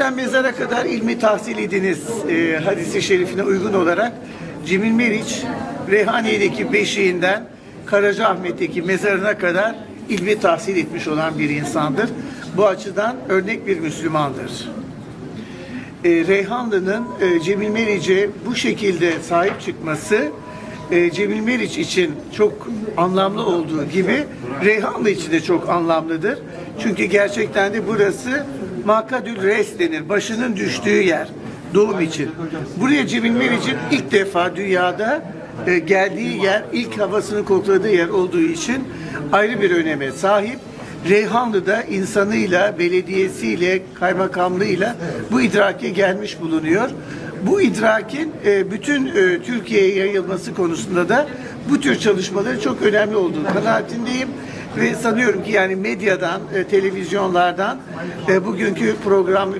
Tabipten mezara kadar ilmi tahsil ediniz e, hadisi şerifine uygun olarak Cemil Meriç Reyhaniye'deki beşiğinden Karacaahmet'teki mezarına kadar ilmi tahsil etmiş olan bir insandır. Bu açıdan örnek bir Müslümandır. E, Reyhanlı'nın e, Cemil Meriç'e bu şekilde sahip çıkması e, Cemil Meriç için çok anlamlı olduğu gibi Reyhanlı için de çok anlamlıdır. Çünkü gerçekten de burası Makadül Res denir. Başının düştüğü yer. Doğum için. Buraya Cemil Meriç'in ilk defa dünyada e, geldiği yer, ilk havasını kokladığı yer olduğu için ayrı bir öneme sahip. Reyhanlı'da insanıyla, belediyesiyle, kaymakamlığıyla bu idrake gelmiş bulunuyor. Bu idrakin e, bütün e, Türkiye'ye yayılması konusunda da bu tür çalışmaları çok önemli olduğu kanaatindeyim. Ve sanıyorum ki yani medyadan, e, televizyonlardan e, bugünkü program